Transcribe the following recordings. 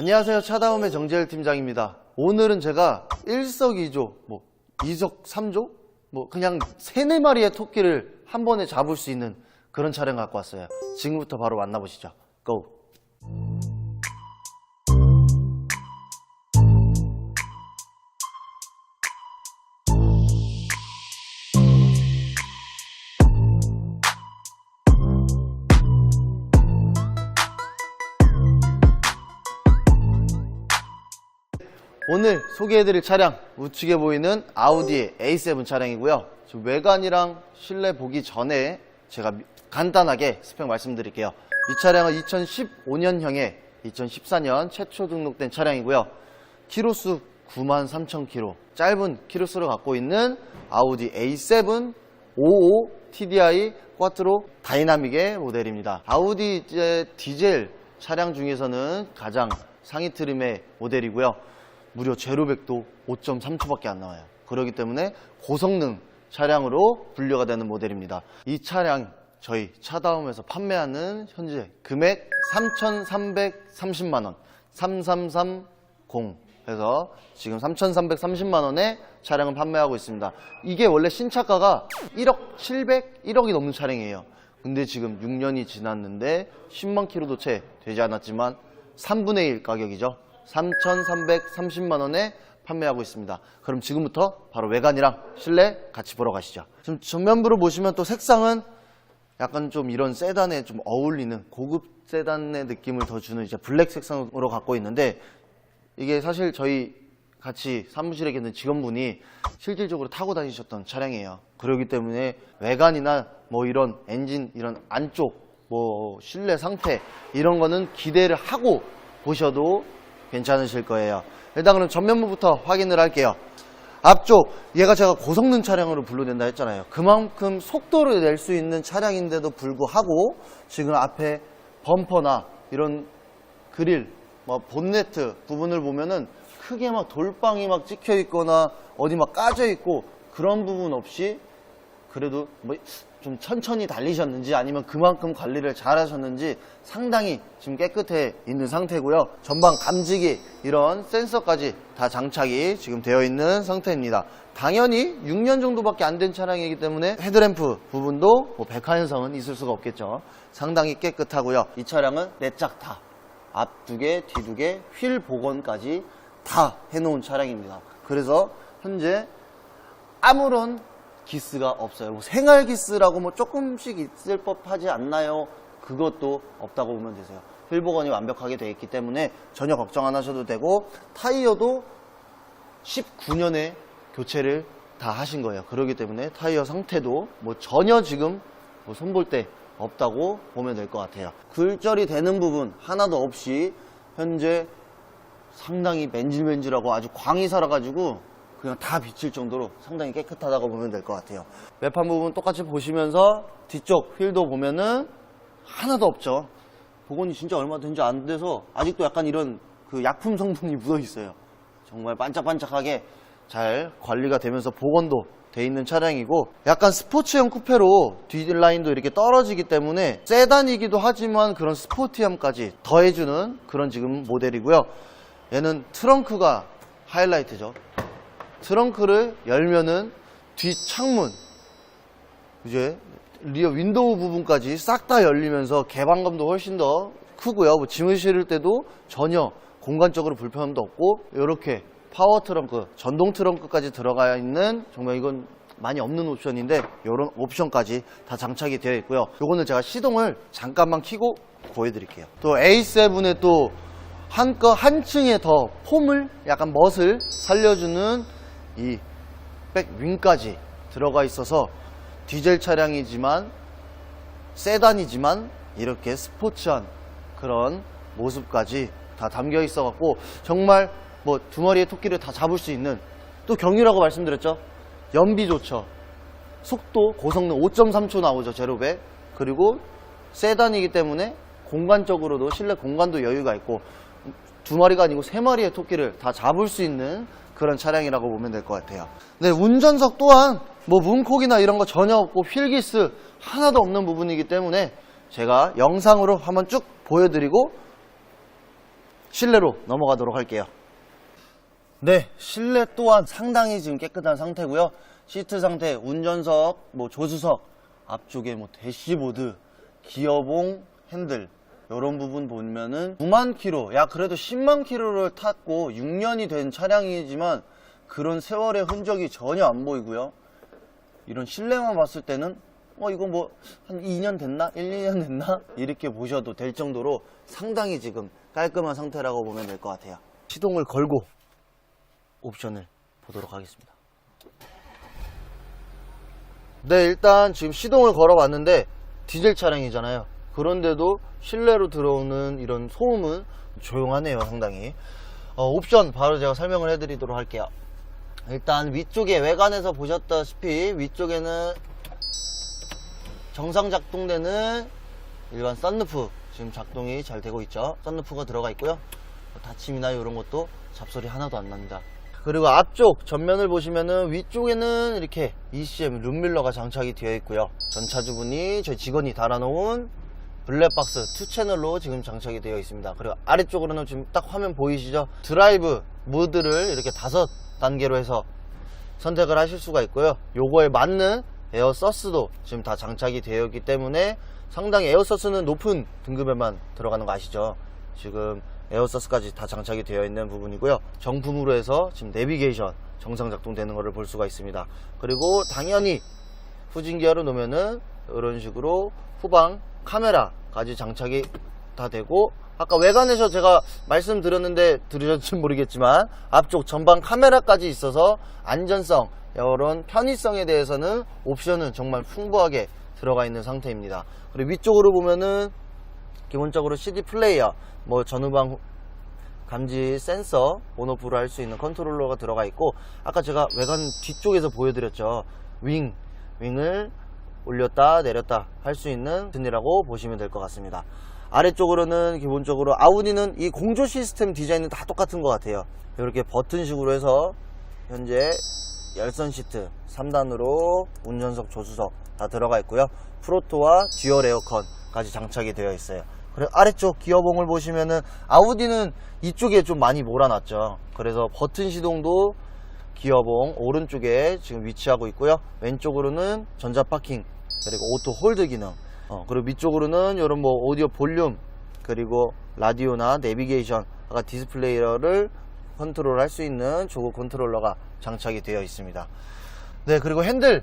안녕하세요. 차다움의 정재일 팀장입니다. 오늘은 제가 일석이조, 뭐 이석 삼조, 뭐 그냥 세네 마리의 토끼를 한 번에 잡을 수 있는 그런 차량 갖고 왔어요. 지금부터 바로 만나보시죠. 고! 오늘 소개해드릴 차량 우측에 보이는 아우디의 A7 차량이고요. 외관이랑 실내 보기 전에 제가 미- 간단하게 스펙 말씀드릴게요. 이 차량은 2015년형의 2014년 최초 등록된 차량이고요. 키로수 9만 3천 킬로 짧은 키로수를 갖고 있는 아우디 A7 55 TDI 꽈트로 다이나믹의 모델입니다. 아우디 디젤 차량 중에서는 가장 상위 트림의 모델이고요. 무려 제로백도 5.3초밖에 안 나와요. 그렇기 때문에 고성능 차량으로 분류가 되는 모델입니다. 이 차량 저희 차다움에서 판매하는 현재 금액 3,330만 원, 3330 해서 지금 3,330만 원에 차량을 판매하고 있습니다. 이게 원래 신차가가 1억 700, 1억이 넘는 차량이에요. 근데 지금 6년이 지났는데 10만 킬로도 채 되지 않았지만 3분의 1 가격이죠. 3,330만 원에 판매하고 있습니다. 그럼 지금부터 바로 외관이랑 실내 같이 보러 가시죠. 지금 정면부를 보시면 또 색상은 약간 좀 이런 세단에 좀 어울리는 고급 세단의 느낌을 더 주는 이제 블랙 색상으로 갖고 있는데 이게 사실 저희 같이 사무실에 계는 직원분이 실질적으로 타고 다니셨던 차량이에요. 그렇기 때문에 외관이나 뭐 이런 엔진 이런 안쪽 뭐 실내 상태 이런 거는 기대를 하고 보셔도 괜찮으실 거예요. 일단 그럼 전면부부터 확인을 할게요. 앞쪽 얘가 제가 고성능 차량으로 분류된다 했잖아요. 그만큼 속도를 낼 수 있는 차량인데도 불구하고 지금 앞에 범퍼나 이런 그릴, 뭐 본네트 부분을 보면은 크게 막 돌빵이 막 찍혀 있거나 어디 막 까져 있고 그런 부분 없이 그래도 뭐 좀 천천히 달리셨는지 아니면 그만큼 관리를 잘 하셨는지 상당히 지금 깨끗해 있는 상태고요. 전방 감지기 이런 센서까지 다 장착이 지금 되어 있는 상태입니다. 당연히 6년 정도밖에 안 된 차량이기 때문에 헤드램프 부분도 뭐 백화현상은 있을 수가 없겠죠. 상당히 깨끗하고요. 이 차량은 네짝 다. 앞 두 개, 뒤 두 개, 휠 복원까지 다 해놓은 차량입니다. 그래서 현재 아무런 기스가 없어요. 뭐 생활 기스라고 뭐 조금씩 있을 법하지 않나요? 그것도 없다고 보면 되세요. 휠복원이 완벽하게 되어 있기 때문에 전혀 걱정 안 하셔도 되고 타이어도 19년에 교체를 다 하신 거예요. 그렇기 때문에 타이어 상태도 뭐 전혀 지금 뭐 손볼 때 없다고 보면 될 것 같아요. 굴절이 되는 부분 하나도 없이 현재 상당히 맨질맨질하고 아주 광이 살아가지고 그냥 다 비칠 정도로 상당히 깨끗하다고 보면 될 것 같아요. 외판 부분 똑같이 보시면서 뒤쪽 휠도 보면은 하나도 없죠. 복원이 진짜 얼마 된지 안 돼서 아직도 약간 이런 그 약품 성분이 묻어 있어요. 정말 반짝반짝하게 잘 관리가 되면서 복원도 돼 있는 차량이고 약간 스포츠형 쿠페로 뒷라인도 이렇게 떨어지기 때문에 세단이기도 하지만 그런 스포티함까지 더해주는 그런 지금 모델이고요. 얘는 트렁크가 하이라이트죠. 트렁크를 열면은 뒷 창문 이제 리어 윈도우 부분까지 싹 다 열리면서 개방감도 훨씬 더 크고요. 뭐 짐을 실을 때도 전혀 공간적으로 불편함도 없고 이렇게 파워 트렁크, 전동 트렁크까지 들어가 있는 정말 이건 많이 없는 옵션인데 이런 옵션까지 다 장착이 되어 있고요. 요거는 제가 시동을 잠깐만 켜고 보여드릴게요. 또 A7에 또 한껏 한층에 더 폼을 약간 멋을 살려주는 이 백윙까지 들어가 있어서 디젤 차량이지만 세단이지만 이렇게 스포츠한 그런 모습까지 다 담겨 있어 갖고 정말 뭐 두 마리의 토끼를 다 잡을 수 있는 또 경유라고 말씀드렸죠? 연비 좋죠 속도 고성능 5.3초 나오죠 제로백. 그리고 세단이기 때문에 공간적으로도 실내 공간도 여유가 있고 두 마리가 아니고 세 마리의 토끼를 다 잡을 수 있는 그런 차량이라고 보면 될 것 같아요. 네, 운전석 또한 뭐 문콕이나 이런 거 전혀 없고 휠기스 하나도 없는 부분이기 때문에 제가 영상으로 한번 쭉 보여드리고 실내로 넘어가도록 할게요. 네, 실내 또한 상당히 지금 깨끗한 상태고요. 시트 상태, 운전석, 뭐 조수석, 앞쪽에 뭐 대시보드, 기어봉, 핸들 이런 부분 보면은 9만 킬로, 야 그래도 10만 킬로를 탔고 6년이 된 차량이지만 그런 세월의 흔적이 전혀 안 보이고요. 이런 실내만 봤을 때는 어 이거 뭐 한 2년 됐나? 1, 2년 됐나? 이렇게 보셔도 될 정도로 상당히 지금 깔끔한 상태라고 보면 될 것 같아요. 시동을 걸고 옵션을 보도록 하겠습니다. 네, 일단 지금 시동을 걸어봤는데 디젤 차량이잖아요. 그런데도 실내로 들어오는 이런 소음은 조용하네요, 상당히. 어, 옵션 바로 제가 설명을 해드리도록 할게요. 일단 위쪽에 외관에서 보셨다시피 위쪽에는 정상 작동되는 일반 썬루프 지금 작동이 잘 되고 있죠. 썬루프가 들어가 있고요. 뭐 닫힘이나 이런 것도 잡소리 하나도 안 납니다. 그리고 앞쪽 전면을 보시면은 위쪽에는 이렇게 ECM 룸밀러가 장착이 되어 있고요. 전 차주분이 저희 직원이 달아놓은 블랙박스 2채널로 지금 장착이 되어 있습니다. 그리고 아래쪽으로는 지금 딱 화면 보이시죠? 드라이브 모드를 이렇게 다섯 단계로 해서 선택을 하실 수가 있고요. 요거에 맞는 에어 서스도 지금 다 장착이 되어 있기 때문에 상당히 에어 서스는 높은 등급에만 들어가는 거 아시죠? 지금 에어 서스까지 다 장착이 되어 있는 부분이고요. 정품으로 해서 지금 내비게이션 정상 작동되는 것을 볼 수가 있습니다. 그리고 당연히 후진 기어를 놓으면은 이런 식으로 후방 카메라 까지 장착이 다 되고 아까 외관에서 제가 말씀드렸는데 들으셨지 모르겠지만 앞쪽 전방 카메라까지 있어서 안전성 이런 편의성에 대해서는 옵션은 정말 풍부하게 들어가 있는 상태입니다. 그리고 위쪽으로 보면은 기본적으로 CD 플레이어, 뭐 전후방 후- 감지 센서, 온오프를 할 수 있는 컨트롤러가 들어가 있고 아까 제가 외관 뒤쪽에서 보여드렸죠. 윙, 윙을 올렸다 내렸다 할 수 있는 튼이라고 보시면 될 것 같습니다. 아래쪽으로는 기본적으로 아우디는 이 공조 시스템 디자인은 다 똑같은 것 같아요. 이렇게 버튼식으로 해서 현재 열선 시트 3단으로 운전석 조수석 다 들어가 있고요. 프로토와 듀얼 에어컨까지 장착이 되어 있어요. 그리고 아래쪽 기어봉을 보시면은 아우디는 이쪽에 좀 많이 몰아놨죠. 그래서 버튼 시동도 기어봉 오른쪽에 지금 위치하고 있고요. 왼쪽으로는 전자 파킹 그리고 오토 홀드 기능. 어, 그리고 밑쪽으로는 이런 뭐 오디오 볼륨 그리고 라디오나 내비게이션 아까 디스플레이어를 컨트롤 할 수 있는 조그 컨트롤러가 장착이 되어 있습니다. 네, 그리고 핸들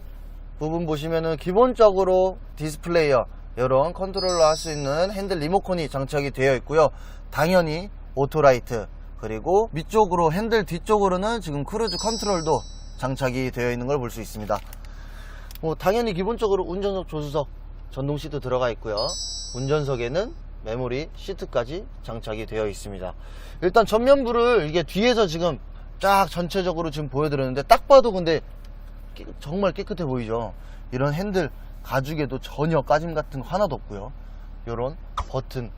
부분 보시면은 기본적으로 디스플레이어 이런 컨트롤러 할 수 있는 핸들 리모컨이 장착이 되어 있고요. 당연히 오토라이트 그리고 밑쪽으로 핸들 뒤쪽으로는 지금 크루즈 컨트롤도 장착이 되어 있는 걸 볼 수 있습니다. 뭐 당연히 기본적으로 운전석 조수석 전동 시트 들어가 있고요. 운전석에는 메모리 시트까지 장착이 되어 있습니다. 일단 전면부를 이게 뒤에서 지금 쫙 전체적으로 지금 보여드렸는데 딱 봐도 근데 깨- 정말 깨끗해 보이죠. 이런 핸들 가죽에도 전혀 까짐 같은 거 하나도 없고요. 이런 버튼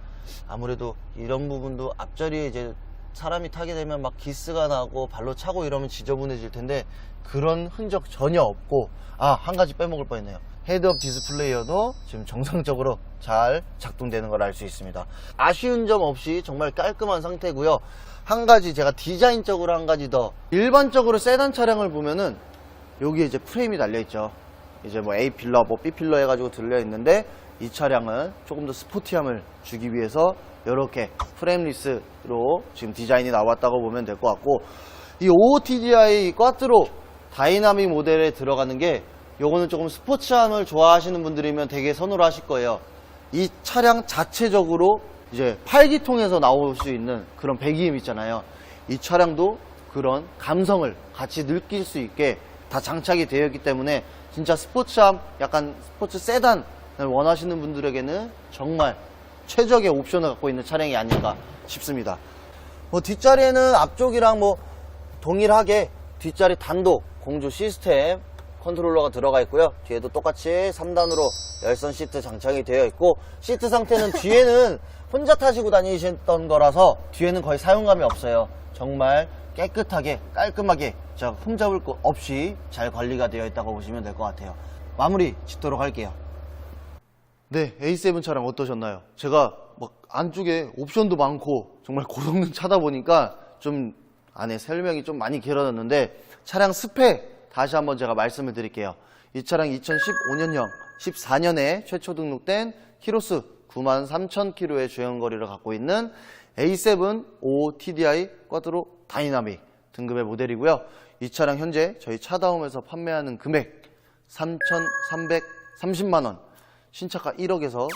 아무래도 이런 부분도 앞자리에 이제 사람이 타게 되면 막 기스가 나고 발로 차고 이러면 지저분해질 텐데 그런 흔적 전혀 없고 아 한 가지 빼먹을 뻔했네요. 헤드업 디스플레이어도 지금 정상적으로 잘 작동되는 걸 알 수 있습니다. 아쉬운 점 없이 정말 깔끔한 상태고요. 한 가지 제가 디자인적으로 한 가지 더 일반적으로 세단 차량을 보면은 여기에 이제 프레임이 달려 있죠. 이제 뭐 A 필러, 뭐 B 필러 해가지고 들려 있는데 이 차량은 조금 더 스포티함을 주기 위해서 이렇게 프레임리스로 지금 디자인이 나왔다고 보면 될 것 같고 이 OOTDI 꽈트로 다이나믹 모델에 들어가는 게 요거는 조금 스포츠함을 좋아하시는 분들이면 되게 선호를 하실 거예요. 이 차량 자체적으로 이제 팔기통에서 나올 수 있는 그런 배기음 있잖아요. 이 차량도 그런 감성을 같이 느낄 수 있게 다 장착이 되어 있기 때문에 진짜 스포츠함, 약간 스포츠 세단을 원하시는 분들에게는 정말 최적의 옵션을 갖고 있는 차량이 아닌가 싶습니다. 뭐 뒷자리에는 앞쪽이랑 뭐 동일하게 뒷자리 단독 공조 시스템 컨트롤러가 들어가 있고요. 뒤에도 똑같이 3단으로 열선 시트 장착이 되어 있고 시트 상태는 뒤에는 혼자 타시고 다니셨던 거라서 뒤에는 거의 사용감이 없어요. 정말 깨끗하게 깔끔하게 자 흠잡을 것 없이 잘 관리가 되어 있다고 보시면 될 것 같아요. 마무리 짓도록 할게요. 네, A7 차량 어떠셨나요? 제가 막 안쪽에 옵션도 많고 정말 고성능 차다 보니까 좀 안에 설명이 좀 많이 길어졌는데 차량 스펙 다시 한번 제가 말씀을 드릴게요. 이 차량 2015년형 14년에 최초 등록된 키로수 9만 3천 킬로의 주행거리를 갖고 있는 A7 5 TDI 쿼드로 다이나믹 등급의 모델이고요. 이 차량 현재 저희 차다움에서 판매하는 금액 3,330만 원, 신차가 1억에서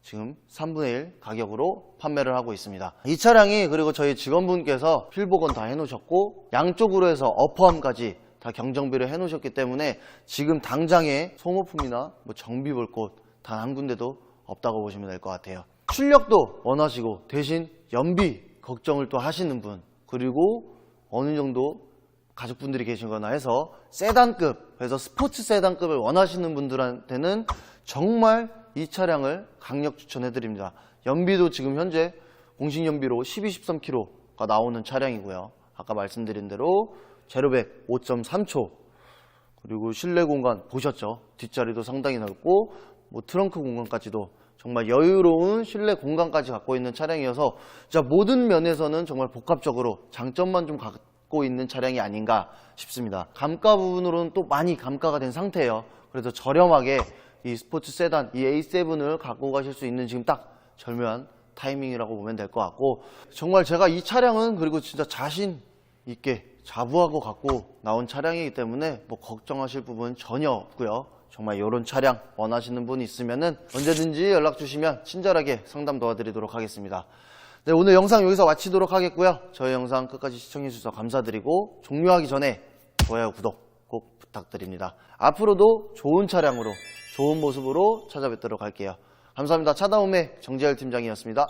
지금 3분의 1 가격으로 판매를 하고 있습니다. 이 차량이 그리고 저희 직원분께서 필복원 다 해놓으셨고 양쪽으로 해서 어퍼함까지 다 경정비를 해놓으셨기 때문에 지금 당장에 소모품이나 뭐 정비 볼 곳 단 한 군데도 없다고 보시면 될 것 같아요. 출력도 원하시고 대신 연비 걱정을 또 하시는 분 그리고 어느 정도 가족분들이 계시거나 해서 세단급, 그래서 스포츠 세단급을 원하시는 분들한테는 정말 이 차량을 강력 추천해드립니다. 연비도 지금 현재 공식 연비로 12, 13km가 나오는 차량이고요. 아까 말씀드린 대로 제로백 5.3초 그리고 실내 공간 보셨죠? 뒷자리도 상당히 넓고 뭐 트렁크 공간까지도 정말 여유로운 실내 공간까지 갖고 있는 차량이어서 진짜 모든 면에서는 정말 복합적으로 장점만 좀 갖고 있는 차량이 아닌가 싶습니다. 감가 부분으로는 또 많이 감가가 된 상태예요. 그래서 저렴하게 이 스포츠 세단, 이 A7을 갖고 가실 수 있는 지금 딱 절묘한 타이밍이라고 보면 될 것 같고 정말 제가 이 차량은 그리고 진짜 자신 있게 자부하고 갖고 나온 차량이기 때문에 뭐 걱정하실 부분 전혀 없고요. 정말 이런 차량 원하시는 분 있으면은 언제든지 연락 주시면 친절하게 상담 도와드리도록 하겠습니다. 네, 오늘 영상 여기서 마치도록 하겠고요. 저희 영상 끝까지 시청해 주셔서 감사드리고 종료하기 전에 좋아요, 구독 꼭 부탁드립니다. 앞으로도 좋은 차량으로 좋은 모습으로 찾아뵙도록 할게요. 감사합니다. 차다움의 정재열 팀장이었습니다.